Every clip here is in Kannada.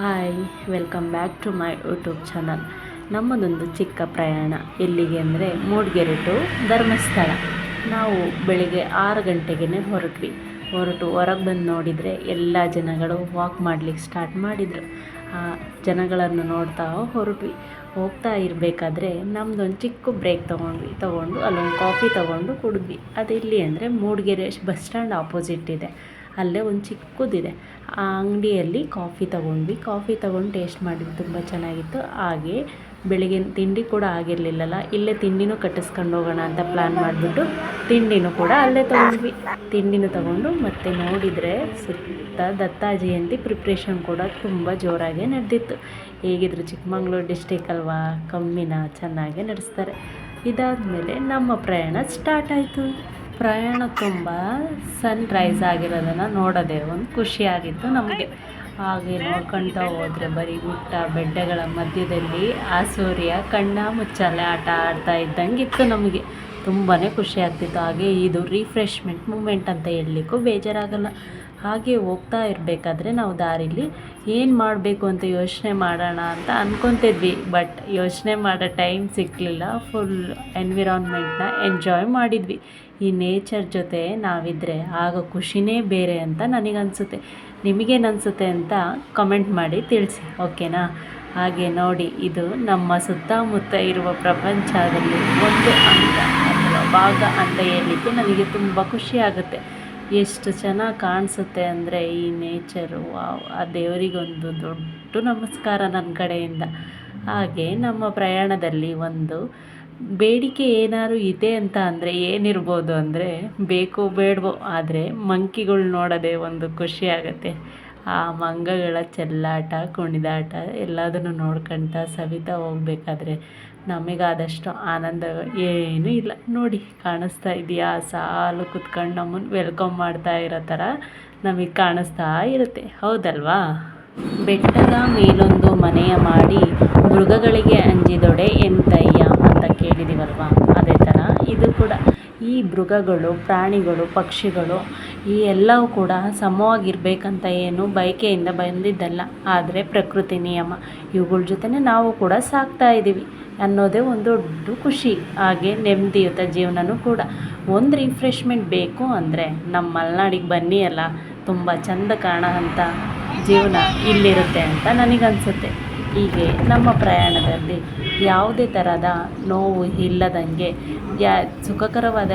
Hi welcome back to my YouTube channel ನಮ್ಮದೊಂದು ಚಿಕ್ಕ ಪ್ರಯಾಣ. ಎಲ್ಲಿಗೆ ಅಂದರೆ ಮೂಡಿಗೆರೆ ಟು ಧರ್ಮಸ್ಥಳ. ನಾವು ಬೆಳಿಗ್ಗೆ ಆರು ಗಂಟೆಗೆ ಹೊರಟ್ವಿ. ಹೊರಟು ಹೊರಗೆ ಬಂದು ನೋಡಿದರೆ ಎಲ್ಲ ಜನಗಳು ವಾಕ್ ಮಾಡಲಿಕ್ಕೆ ಸ್ಟಾರ್ಟ್ ಮಾಡಿದರು. ಆ ಜನಗಳನ್ನು ನೋಡ್ತಾ ಹೊರಟ್ವಿ. ಹೋಗ್ತಾ ಇರಬೇಕಾದ್ರೆ ನಮ್ಮದೊಂದು ಚಿಕ್ಕ ಬ್ರೇಕ್ ತೊಗೊಂಡ್ವಿ. ತೊಗೊಂಡು ಅಲ್ಲೊಂದು ಕಾಫಿ ತೊಗೊಂಡು ಕುಡಿದ್ವಿ. ಅದು ಇಲ್ಲಿ ಅಂದರೆ ಮೂಡಿಗೆರೆ ಬಸ್ ಸ್ಟ್ಯಾಂಡ್ ಆಪೋಸಿಟ್ ಇದೆ. ಅಲ್ಲೇ ಒಂದು ಚಿಕ್ಕದಿದೆ. ಆ ಅಂಗಡಿಯಲ್ಲಿ ಕಾಫಿ ತೊಗೊಂಡ್ವಿ. ಕಾಫಿ ತೊಗೊಂಡು ಟೇಸ್ಟ್ ಮಾಡಿದ್ವಿ ತುಂಬ ಚೆನ್ನಾಗಿತ್ತು. ಹಾಗೆ ಬೆಳಗಿನ ತಿಂಡಿ ಕೂಡ ಆಗಿರಲಿಲ್ಲಲ್ಲ, ಇಲ್ಲೇ ತಿಂಡಿನೂ ಕಟ್ಟಿಸ್ಕೊಂಡು ಹೋಗೋಣ ಅಂತ ಪ್ಲ್ಯಾನ್ ಮಾಡಿಬಿಟ್ಟು ತಿಂಡಿನೂ ಕೂಡ ಅಲ್ಲೇ ತೊಗೊಂಡ್ವಿ. ತಿಂಡಿನೂ ತೊಗೊಂಡು ಮತ್ತೆ ನೋಡಿದರೆ ಸುತ್ತ ದತ್ತಾ ಜಯಂತಿ ಪ್ರಿಪ್ರೇಷನ್ ಕೂಡ ತುಂಬ ಜೋರಾಗೆ ನಡೆದಿತ್ತು. ಹೇಗಿದ್ರು ಚಿಕ್ಕಮಂಗ್ಳೂರು ಡಿಸ್ಟಿಕ್ ಅಲ್ವಾ, ಕಮ್ಮಿನ ಚೆನ್ನಾಗೆ ನಡೆಸ್ತಾರೆ. ಇದಾದಮೇಲೆ ನಮ್ಮ ಪ್ರಯಾಣ ಸ್ಟಾರ್ಟ್ ಆಯಿತು. ಪ್ರಯಾಣ ತುಂಬ ಸನ್ ರೈಸ್ ಆಗಿರೋದನ್ನು ನೋಡೋದೇ ಒಂದು ಖುಷಿಯಾಗಿತ್ತು ನಮಗೆ. ಹಾಗೆ ನೋಡ್ಕೊಳ್ತಾ ಹೋದರೆ ಬರೀ ಗುಟ್ಟ, ಬೆಡ್ಡೆಗಳ ಮಧ್ಯದಲ್ಲಿ ಆ ಸೂರ್ಯ ಕಣ್ಣ ಮುಚ್ಚಾಲೆ ಆಟ ಆಡ್ತಾ ಇದ್ದಂಗೆ ಇತ್ತು ನಮಗೆ. ತುಂಬಾ ಖುಷಿ ಆಗ್ತಿತ್ತು. ಹಾಗೆ ಇದು ರಿಫ್ರೆಶ್ಮೆಂಟ್ ಮೂಮೆಂಟ್ ಅಂತ ಹೇಳಲಿಕ್ಕೂ ಬೇಜಾರಾಗಲ್ಲ. ಹಾಗೆ ಹೋಗ್ತಾ ಇರಬೇಕಾದ್ರೆ ನಾವು ದಾರಿಲಿ ಏನು ಮಾಡಬೇಕು ಅಂತ ಯೋಚನೆ ಮಾಡೋಣ ಅಂತ ಅಂದ್ಕೊತಿದ್ವಿ ಬಟ್ ಯೋಚನೆ ಮಾಡೋ ಟೈಮ್ ಸಿಕ್ಕಲಿಲ್ಲ ಫುಲ್ ಎನ್ವಿರಾನ್ಮೆಂಟ್ನ ಎಂಜಾಯ್ ಮಾಡಿದ್ವಿ. ಈ ನೇಚರ್ ಜೊತೆ ನಾವಿದ್ದರೆ ಆಗ ಖುಷಿನೇ ಬೇರೆ ಅಂತ ನನಗನ್ಸುತ್ತೆ. ನಿಮಗೇನು ಅನಿಸುತ್ತೆ ಅಂತ ಕಮೆಂಟ್ ಮಾಡಿ ತಿಳಿಸಿ. ಓಕೆನಾ ಹಾಗೆ ನೋಡಿ, ಇದು ನಮ್ಮ ಸುತ್ತಮುತ್ತ ಇರುವ ಪ್ರಪಂಚದಲ್ಲಿ ಒಂದು ಅಂಗ ಅಥವಾ ಭಾಗ ಅಂತ ಹೇಳಲಿಕ್ಕೆ ನನಗೆ ತುಂಬ ಖುಷಿ ಆಗುತ್ತೆ. ಎಷ್ಟು ಚೆನ್ನಾಗಿ ಕಾಣಿಸುತ್ತೆ ಅಂದರೆ ಈ ನೇಚರು ವಾವ್, ಆ ದೇವರಿಗೊಂದು ದೊಡ್ಡ ನಮಸ್ಕಾರ ನನ್ನ ಕಡೆಯಿಂದ. ಹಾಗೆ ನಮ್ಮ ಪ್ರಯಾಣದಲ್ಲಿ ಒಂದು ಬೇಡಿಕೆ ಏನಾದ್ರು ಇದೆ ಅಂತ ಅಂದರೆ ಏನಿರ್ಬೋದು ಅಂದರೆ ಬೇಕೋ ಬೇಡವೋ, ಆದರೆ ಮಂಕಿಗಳು ನೋಡೋದೇ ಒಂದು ಖುಷಿ ಆ ಮಂಗಗಳ ಚೆಲ್ಲಾಟ, ಕುಣಿದಾಟ ಎಲ್ಲದನ್ನು ನೋಡ್ಕೊಳ್ತಾ ಸವಿತಾ ಹೋಗ್ಬೇಕಾದ್ರೆ ನಮಗಾದಷ್ಟು ಆನಂದ ಏನೂ ಇಲ್ಲ. ನೋಡಿ, ಕಾಣಿಸ್ತಾ ಇದೆಯಾ? ಸಾಲು ಕುತ್ಕೊಂಡು ನಮ್ಮನ್ನು ವೆಲ್ಕಮ್ ಮಾಡ್ತಾ ಇರೋ ಥರ ನಮಗೆ ಕಾಣಿಸ್ತಾ ಇರುತ್ತೆ. ಹೌದಲ್ವಾ? ಬೆಟ್ಟದ ಮೇಲೊಂದು ಮನೆಯ ಮಾಡಿ ಮೃಗಗಳಿಗೆ ಅಂಜಿದೊಡೆ ಎಂತಯ್ಯ ಅಂತ ಕೇಳಿದೀವಲ್ವಾ? ಅದೇ ಥರ ಇದು ಕೂಡ. ಈ ಮೃಗಗಳು, ಪ್ರಾಣಿಗಳು, ಪಕ್ಷಿಗಳು ಈ ಎಲ್ಲವೂ ಕೂಡ ಸಮವಾಗಿರಬೇಕಂತ ಏನು ಬಯಕೆಯಿಂದ ಬಂದಿದ್ದಲ್ಲ. ಆದರೆ ಪ್ರಕೃತಿ ನಿಯಮ. ಇವುಗಳ ಜೊತೆನೇ ನಾವು ಕೂಡ ಸಾಕ್ತಾ ಇದ್ದೀವಿ ಅನ್ನೋದೇ ಒಂದು ದೊಡ್ಡ ಖುಷಿ. ಹಾಗೆ ನೆಮ್ಮದಿಯುತ ಜೀವನನೂ ಕೂಡ. ಒಂದು ರಿಫ್ರೆಶ್ಮೆಂಟ್ ಬೇಕು ಅಂದರೆ ನಮ್ಮ ಮಲೆನಾಡಿಗೆ ಬನ್ನಿ ಅಲ್ಲ ತುಂಬ ಚೆಂದ ಕಾಣೋ ಅಂಥ ಜೀವನ ಇಲ್ಲಿರುತ್ತೆ ಅಂತ ನನಗನ್ಸುತ್ತೆ. ಹೀಗೆ ನಮ್ಮ ಪ್ರಯಾಣದಲ್ಲಿ ಯಾವುದೇ ಥರದ ನೋವು ಇಲ್ಲದಂಗೆ ಯಾ ಸುಖಕರವಾದ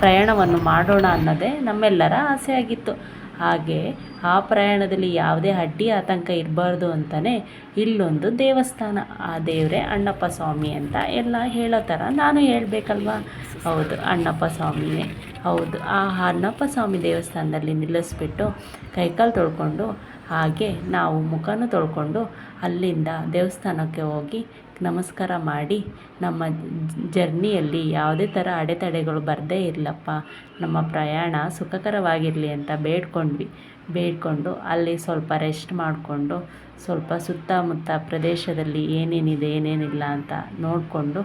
ಪ್ರಯಾಣವನ್ನು ಮಾಡೋಣ ಅನ್ನೋದೇ ನಮ್ಮೆಲ್ಲರ ಆಸೆಯಾಗಿತ್ತು. ಹಾಗೆ ಆ ಪ್ರಯಾಣದಲ್ಲಿ ಯಾವುದೇ ಅಡ್ಡಿ ಆತಂಕ ಇರಬಾರ್ದು ಅಂತಲೇ ಇಲ್ಲೊಂದು ದೇವಸ್ಥಾನ. ಆ ದೇವರೇ ಅಣ್ಣಪ್ಪ ಸ್ವಾಮಿ ಅಂತ ಎಲ್ಲ ಹೇಳೋ ಥರ ನಾನು ಹೇಳಬೇಕಲ್ವಾ? ಹೌದು, ಅಣ್ಣಪ್ಪ ಸ್ವಾಮಿನೇ ಹೌದು, ಆ ಅಣ್ಣಪ್ಪ ಸ್ವಾಮಿ ದೇವಸ್ಥಾನದಲ್ಲಿ ನಿಲ್ಲಿಸ್ಬಿಟ್ಟು ಕೈಕಾಲು ತೊಳ್ಕೊಂಡು ಹಾಗೆ ನಾವು ಮುಖನ ತೊಳ್ಕೊಂಡು ಅಲ್ಲಿಂದ ದೇವಸ್ಥಾನಕ್ಕೆ ಹೋಗಿ ನಮಸ್ಕಾರ ಮಾಡಿ ನಮ್ಮ ಜರ್ನಿಯಲ್ಲಿ ಯಾವುದೇ ಥರ ಅಡೆತಡೆಗಳು ಬರದೇ ಇರಲಪ್ಪ. ನಮ್ಮ ಪ್ರಯಾಣ ಸುಖಕರವಾಗಿರಲಿ ಅಂತ ಬೇಡ್ಕೊಂಡ್ವಿ. ಬೇಡಿಕೊಂಡು ಅಲ್ಲಿ ಸ್ವಲ್ಪ ರೆಸ್ಟ್ ಮಾಡಿಕೊಂಡು ಸ್ವಲ್ಪ ಸುತ್ತಮುತ್ತ ಪ್ರದೇಶದಲ್ಲಿ ಏನೇನಿದೆ, ಏನೇನಿಲ್ಲ ಅಂತ ನೋಡಿಕೊಂಡು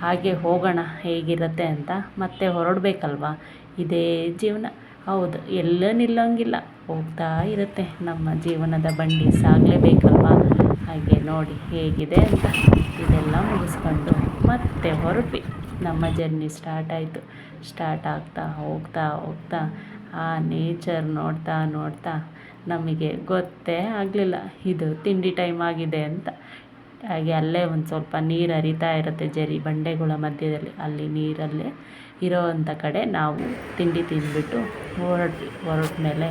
ಹಾಗೆ ಹೋಗೋಣ ಹೇಗಿರುತ್ತೆ ಅಂತ ಮತ್ತೆ ಹೊರಡಬೇಕಲ್ವಾ? ಇದೇ ಜೀವನ. ಹೌದು ಎಲ್ಲ ನಿಲ್ಲೋಂಗಿಲ್ಲ ಹೋಗ್ತಾ ಇರುತ್ತೆ. ನಮ್ಮ ಜೀವನದ ಬಂಡಿ ಸಾಗಲೇಬೇಕಲ್ವಾ? ಹಾಗೆ ನೋಡಿ ಹೇಗಿದೆ ಅಂತ. ಇದೆಲ್ಲ ಮುಗಿಸ್ಕೊಂಡು ಮತ್ತೆ ಹೊರಟ್ವಿ. ನಮ್ಮ ಜರ್ನಿ ಸ್ಟಾರ್ಟ್ ಆಯಿತು. ಸ್ಟಾರ್ಟ್ ಆಗ್ತಾ, ಹೋಗ್ತಾ ಹೋಗ್ತಾ, ಆ ನೇಚರ್ ನೋಡ್ತಾ ನೋಡ್ತಾ ನಮಗೆ ಗೊತ್ತೇ ಆಗಲಿಲ್ಲ. ಇದು ತಿಂಡಿ ಟೈಮ್ ಆಗಿದೆ ಅಂತ. ಹಾಗೆ ಅಲ್ಲೇ ಒಂದು ಸ್ವಲ್ಪ ನೀರು ಹರಿತಾ ಇರುತ್ತೆ ಜರಿ ಬಂಡೆಗಳ ಮಧ್ಯದಲ್ಲಿ. ಅಲ್ಲಿ ನೀರಲ್ಲೇ ಇರೋವಂಥ ಕಡೆ ನಾವು ತಿಂಡಿ ತಿಂದುಬಿಟ್ಟು ಹೊರಟ್ವಿ ಹೊರಟ ಮೇಲೆ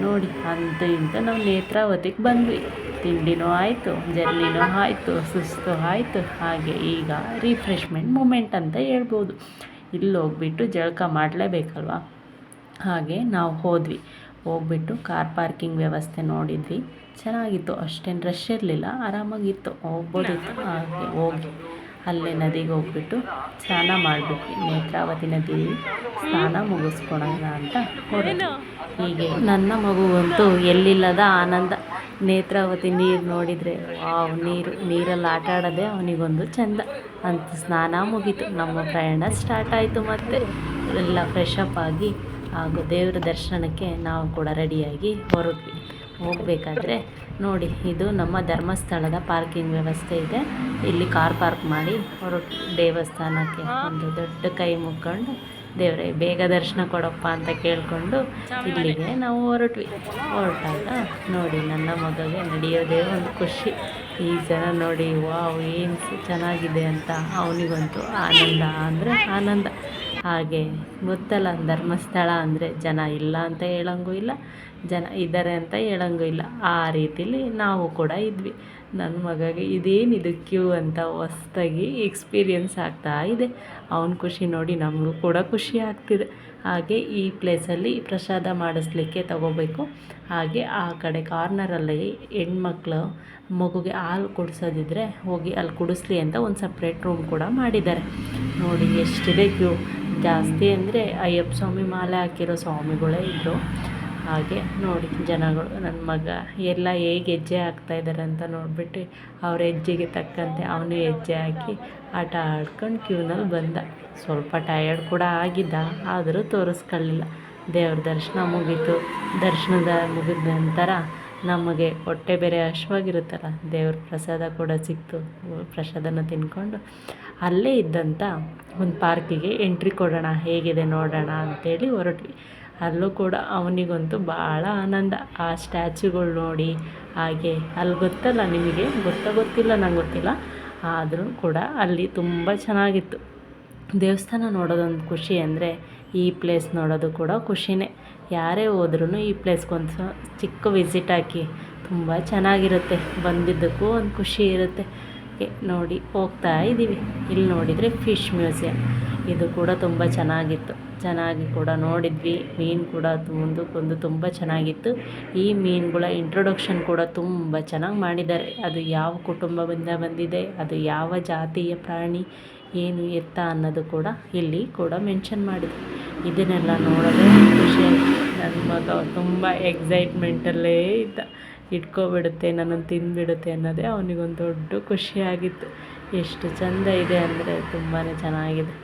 ನೋಡಿ ಅಂತ ಇಂತ ನಾವು ನೇತ್ರಾವತಿಗೆ ಬಂದ್ವಿ. ತಿಂಡಿನೂ ಆಯಿತು, ಜರ್ನಿನೂ ಆಯಿತು, ಸುಸ್ತು ಆಯಿತು. ಹಾಗೆ ಈಗ ರಿಫ್ರೆಶ್ಮೆಂಟ್ ಮೂಮೆಂಟ್ ಅಂತ ಹೇಳ್ಬೋದು. ಇಲ್ಲಿ ಹೋಗ್ಬಿಟ್ಟು ಜಳಕ ಮಾಡಲೇಬೇಕಲ್ವ? ಹಾಗೆ ನಾವು ಹೋದ್ವಿ. ಹೋಗ್ಬಿಟ್ಟು ಕಾರ್ ಪಾರ್ಕಿಂಗ್ ವ್ಯವಸ್ಥೆ ನೋಡಿದ್ವಿ. ಚೆನ್ನಾಗಿತ್ತು, ಅಷ್ಟೇನು ರಶ್ ಇರಲಿಲ್ಲ, ಆರಾಮಾಗಿತ್ತು. ಹೋಗ್ಬೋದಿತ್ತು. ಹಾಗೆ ಹೋಗಿ. ಅಲ್ಲೇ ನದಿಗೆ ಹೋಗ್ಬಿಟ್ಟು ಸ್ನಾನ ಮಾಡಿಬಿಟ್ವಿ. ನೇತ್ರಾವತಿ ನದಿ ಸ್ನಾನ ಮುಗಿಸ್ಕೊಳೋಣ ಅಂತ ಹೊರಟು. ಹೀಗೆ ನನ್ನ ಮಗುವಂತೂ ಎಲ್ಲಿಲ್ಲದ ಆನಂದ. ನೇತ್ರಾವತಿ ನೀರು ನೋಡಿದರೆ, ವಾವ್, ನೀರು, ನೀರಲ್ಲಿ ಆಟ ಆಡೋದೇ ಅವನಿಗೊಂದು ಚೆಂದ. ಅಂತ ಸ್ನಾನ ಮುಗೀತು. ನಮ್ಮ ಪ್ರಯಾಣ ಸ್ಟಾರ್ಟ್ ಆಯಿತು ಮತ್ತು. ಎಲ್ಲ ಫ್ರೆಶ್ ಅಪ್ ಆಗಿ ಹಾಗೂ ದೇವರ ದರ್ಶನಕ್ಕೆ ನಾವು ಕೂಡ ರೆಡಿಯಾಗಿ ಹೊರಟ್ವಿ. ಹೋಗಬೇಕಾದ್ರೆ ನೋಡಿ ಇದು ನಮ್ಮ ಧರ್ಮಸ್ಥಳದ ಪಾರ್ಕಿಂಗ್ ವ್ಯವಸ್ಥೆ ಇದೆ. ಇಲ್ಲಿ ಕಾರ್ ಪಾರ್ಕ್ ಮಾಡಿ ಅವರು ದೇವಸ್ಥಾನಕ್ಕೆ ಒಂದು ದೊಡ್ಡ ಕೈ ಮುಕ್ಕೊಂಡು ದೇವರೇ ಬೇಗ ದರ್ಶನ ಕೊಡಪ್ಪ ಅಂತ ಕೇಳಿಕೊಂಡು ಇಲ್ಲಿಗೆ ನಾವು ಹೊರಟ್ವಿ. ಹೊರಟಾಗ ನೋಡಿ ನನ್ನ ಮಗಗೆ ನಡೆಯೋದೇ ಒಂದು ಖುಷಿ. ಈ ಜನ ನೋಡಿ ವಾವ್ ಏನು ಚೆನ್ನಾಗಿದೆ ಅಂತ ಅವನಿಗಂತೂ ಆನಂದ. ಅಂದರೆ ಆನಂದ. ಹಾಗೆ ಗೊತ್ತಲ್ಲ ಧರ್ಮಸ್ಥಳ ಅಂದರೆ ಜನ ಇಲ್ಲ ಅಂತ ಹೇಳಂಗೂ ಇಲ್ಲ, ಜನ ಇದ್ದಾರೆ ಅಂತ ಹೇಳಂಗೂ ಇಲ್ಲ. ಆ ರೀತಿಲಿ ನಾವು ಕೂಡ ಇದ್ವಿ. ನನ್ನ ಮಗಗೆ ಇದೇನಿದು ಕ್ಯೂ ಅಂತ ಹೊಸ್ದಾಗಿ ಎಕ್ಸ್ಪೀರಿಯನ್ಸ್ ಆಗ್ತಾ ಇದೆ. ಅವನ ಖುಷಿ ನೋಡಿ ನಮಗೂ ಕೂಡ ಖುಷಿ ಆಗ್ತಿದೆ. ಹಾಗೆ ಈ ಪ್ಲೇಸಲ್ಲಿ ಪ್ರಸಾದ ಮಾಡಿಸ್ಲಿಕ್ಕೆ ತಗೋಬೇಕು. ಹಾಗೆ ಆ ಕಡೆ ಕಾರ್ನರಲ್ಲಿ ಹೆಣ್ಮಕ್ಳು ಮಗುಗೆ ಹಾಲು ಕುಡಿಸೋದಿದ್ರೆ ಹೋಗಿ ಅಲ್ಲಿ ಕುಡಿಸ್ಲಿ ಅಂತ ಒಂದು ಸಪ್ರೇಟ್ ರೂಮ್ ಕೂಡ ಮಾಡಿದ್ದಾರೆ. ನೋಡಿ ಎಷ್ಟಿದೆ ಕ್ಯೂ. ಜಾಸ್ತಿ ಅಂದರೆ ಅಯ್ಯಪ್ಪ ಸ್ವಾಮಿ ಮಾಲೆ ಹಾಕಿರೋ ಸ್ವಾಮಿಗಳೇ ಇದ್ದರು ಹಾಗೆ ನೋಡಿ ಜನಗಳು ನನ್ನ ಮಗ, ಎಲ್ಲ ಹೇಗೆ ಹೆಜ್ಜೆ ಹಾಕ್ತಾಯಿದ್ದಾರೆ ಅಂತ ನೋಡಿಬಿಟ್ಟು ಅವ್ರ ಹೆಜ್ಜೆಗೆ ತಕ್ಕಂತೆ ಅವನು ಹೆಜ್ಜೆ ಹಾಕಿ ಆಟ ಆಡ್ಕೊಂಡು ಕ್ಯೂನಲ್ಲಿ ಬಂದ. ಸ್ವಲ್ಪ ಟಯರ್ಡ್ ಕೂಡ ಆಗಿದ್ದ, ಆದರೂ ತೋರಿಸ್ಕೊಳ್ಳಿಲ್ಲ. ದೇವ್ರ ದರ್ಶನ ಮುಗೀತು. ದರ್ಶನದ ಮುಗಿದ ನಂತರ ನಮಗೆ ಹೊಟ್ಟೆ ಬೇರೆ ಹಶ್ವಾಗಿರುತ್ತಲ್ಲ, ದೇವ್ರ ಪ್ರಸಾದ ಕೂಡ ಸಿಕ್ತು. ಪ್ರಸಾದನ ತಿಂದ್ಕೊಂಡು ಅಲ್ಲೇ ಇದ್ದಂಥ ಒಂದು ಪಾರ್ಕಿಗೆ ಎಂಟ್ರಿ ಕೊಡೋಣ, ಹೇಗಿದೆ ನೋಡೋಣ ಅಂತೇಳಿ ಹೊರಟ್ವಿ. ಅಲ್ಲೂ ಕೂಡ ಅವನಿಗಂತೂ ಭಾಳ ಆನಂದ. ಆ ಸ್ಟ್ಯಾಚುಗಳು ನೋಡಿ, ಹಾಗೆ ಅಲ್ಲಿ ಗೊತ್ತಲ್ಲ ನಿಮಗೆ? ಗೊತ್ತಾ ಗೊತ್ತಿಲ್ಲ, ನಂಗೆ ಗೊತ್ತಿಲ್ಲ. ಆದರೂ ಕೂಡ ಅಲ್ಲಿ ತುಂಬ ಚೆನ್ನಾಗಿತ್ತು. ದೇವಸ್ಥಾನ ನೋಡೋದೊಂದು ಖುಷಿ ಅಂದರೆ ಈ ಪ್ಲೇಸ್ ನೋಡೋದು ಕೂಡ ಖುಷಿನೇ. ಯಾರೇ ಹೋದ್ರೂ ಈ ಪ್ಲೇಸ್ಗೊಂದು ಚಿಕ್ಕ ವಿಸಿಟ್ ಹಾಕಿ ತುಂಬ ಚೆನ್ನಾಗಿರುತ್ತೆ. ಬಂದಿದ್ದಕ್ಕೂ ಒಂದು ಖುಷಿ ಇರುತ್ತೆ. ನೋಡಿ, ಹೋಗ್ತಾ ಇದ್ದೀವಿ ಇಲ್ಲಿ ನೋಡಿದರೆ ಫಿಶ್ ಮ್ಯೂಸಿಯಂ ಇದು ಕೂಡ ತುಂಬ ಚೆನ್ನಾಗಿತ್ತು. ಚೆನ್ನಾಗಿ ಕೂಡ ನೋಡಿದ್ವಿ. ಮೀನು ಕೂಡ ಮುಂದಕ್ಕೊಂದು ತುಂಬ ಚೆನ್ನಾಗಿತ್ತು. ಈ ಮೀನುಗಳ ಇಂಟ್ರೊಡಕ್ಷನ್ ಕೂಡ ತುಂಬ ಚೆನ್ನಾಗಿ ಮಾಡಿದ್ದಾರೆ. ಅದು ಯಾವ ಕುಟುಂಬದಿಂದ ಬಂದಿದೆ, ಅದು ಯಾವ ಜಾತಿಯ ಪ್ರಾಣಿ ಏನು ಎತ್ತ ಅನ್ನೋದು ಕೂಡ ಇಲ್ಲಿ ಕೂಡ ಮೆನ್ಷನ್ ಮಾಡಿದೆ. ಇದನ್ನೆಲ್ಲ ನೋಡೋದೇ ಖುಷಿ ನನ್ನ ಮಗ ತುಂಬ ಎಕ್ಸೈಟ್ಮೆಂಟಲ್ಲೇ ಇದ್ದ. ಇಟ್ಕೊಬಿಡುತ್ತೆ, ನನ್ನನ್ನು ತಿಂದುಬಿಡುತ್ತೆ ಅನ್ನೋದೇ ಅವನಿಗೊಂದು ದೊಡ್ಡ ಖುಷಿಯಾಗಿತ್ತು ಎಷ್ಟು ಚೆಂದ ಇದೆ ಅಂದರೆ ತುಂಬಾ ಚೆನ್ನಾಗಿದೆ.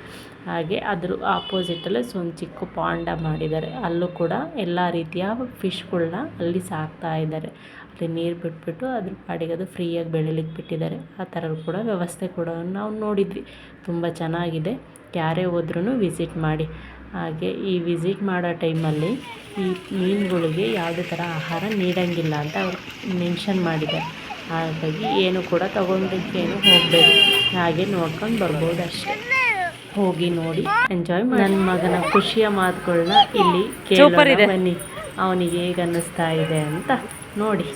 ಹಾಗೆ ಅದ್ರ ಆಪೋಸಿಟಲ್ಲೇ ಸೊ ಒಂದು ಚಿಕ್ಕ ಪಾಂಡ ಮಾಡಿದ್ದಾರೆ. ಅಲ್ಲೂ ಕೂಡ ಎಲ್ಲ ರೀತಿಯ ಫಿಶ್ಗಳನ್ನ ಅಲ್ಲಿ ಸಾಕ್ತಾ ಇದ್ದಾರೆ. ಅಲ್ಲಿ ನೀರು ಬಿಟ್ಬಿಟ್ಟು ಅದ್ರ ಪಾಡಿಗೆ ಅದು ಫ್ರೀಯಾಗಿ ಬೆಳಿಲಿಕ್ಕೆ ಬಿಟ್ಟಿದ್ದಾರೆ. ಆ ಥರ ಕೂಡ ವ್ಯವಸ್ಥೆ ಕೂಡ ನಾವು ನೋಡಿದ್ವಿ. ತುಂಬ ಚೆನ್ನಾಗಿದೆ. ಯಾರೇ ಹೋದ್ರೂ ವಿಸಿಟ್ ಮಾಡಿ. ಹಾಗೆ ಈ ವಿಸಿಟ್ ಮಾಡೋ ಟೈಮಲ್ಲಿ ಈ ಮೀನುಗಳಿಗೆ ಯಾವುದೇ ಥರ ಆಹಾರ ನೀಡಂಗಿಲ್ಲ ಅಂತ ಅವ್ರು ಮೆನ್ಷನ್ ಮಾಡಿದ್ದಾರೆ. ಹಾಗಾಗಿ ಏನು ಕೂಡ ತೊಗೊಂಡಕ್ಕೇನು ಹೋಗಬೇಕು ಹಾಗೆ ನೋಡ್ಕೊಂಡು ಬರ್ಬೋದು ಅಷ್ಟೇ ಹೋಗಿ ನೋಡಿ. ಎಂಜಾಯ್ ಮಾಡಿ. ನನ್ನ ಮಗನ ಖುಷಿಯ ಮಾತುಗಳನ್ನ ಇಲ್ಲಿ ಕೇಳೋಣ. ಬನ್ನಿ. ಅವನಿಗೆ ಹೇಗೆ ಅನ್ನಿಸ್ತಾ ಇದೆ ಅಂತ ನೋಡಿ.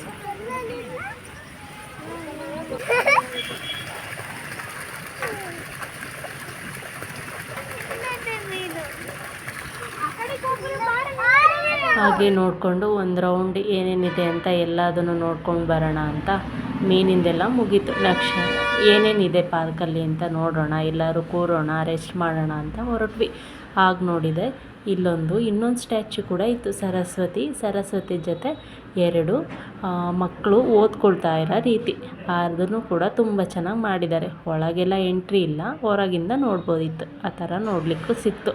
ಹಾಗೆ ನೋಡಿಕೊಂಡು ಒಂದು ರೌಂಡ್ ಏನೇನಿದೆ ಅಂತ ಎಲ್ಲದನ್ನು ನೋಡ್ಕೊಂಡು ಬರೋಣ ಅಂತ ಮೀನಿಂದೆಲ್ಲ ಮುಗೀತು. ಲಕ್ಷ ಏನೇನಿದೆ ಪಾರ್ಕಲ್ಲಿ ಅಂತ ನೋಡೋಣ, ಎಲ್ಲರೂ ಕೂರೋಣ, ರೆಸ್ಟ್ ಮಾಡೋಣ ಅಂತ ಹೊರಟ್ವಿ. ಆಗ ನೋಡಿದೆ, ಇಲ್ಲೊಂದು ಇನ್ನೊಂದು ಸ್ಟ್ಯಾಚ್ಯು ಕೂಡ ಇತ್ತು, ಸರಸ್ವತಿ ಸರಸ್ವತಿ ಜೊತೆ ಎರಡು ಮಕ್ಕಳು ಓದ್ಕೊಳ್ತಾ ಇರೋ ರೀತಿ. ಅದನ್ನು ಕೂಡ ತುಂಬ ಚೆನ್ನಾಗಿ ಮಾಡಿದ್ದಾರೆ. ಒಳಗೆಲ್ಲ ಎಂಟ್ರಿ ಇಲ್ಲ, ಹೊರಗಿಂದ ನೋಡ್ಬೋದಿತ್ತು. ಆ ಥರ ನೋಡಲಿಕ್ಕೂ ಸಿಕ್ತು.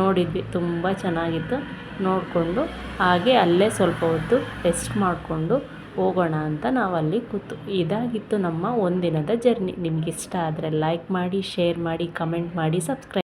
ನೋಡಿದ್ವಿ, ತುಂಬ ಚೆನ್ನಾಗಿತ್ತು. ನೋಡಿಕೊಂಡು ಹಾಗೆ ಅಲ್ಲೇ ಸ್ವಲ್ಪ ಹೊತ್ತು ರೆಸ್ಟ್ ಮಾಡಿಕೊಂಡು ಹೋಗೋಣ ಅಂತ ನಾವು ಅಲ್ಲಿ ಕೂತು. ಇದಾಗಿತ್ತು ನಮ್ಮ ಒಂದಿನದ ಜರ್ನಿ. ನಿಮಗಿಷ್ಟ ಆದರೆ ಲೈಕ್ ಮಾಡಿ ಶೇರ್ ಮಾಡಿ ಕಮೆಂಟ್ ಮಾಡಿ ಸಬ್ಸ್ಕ್ರೈಬ್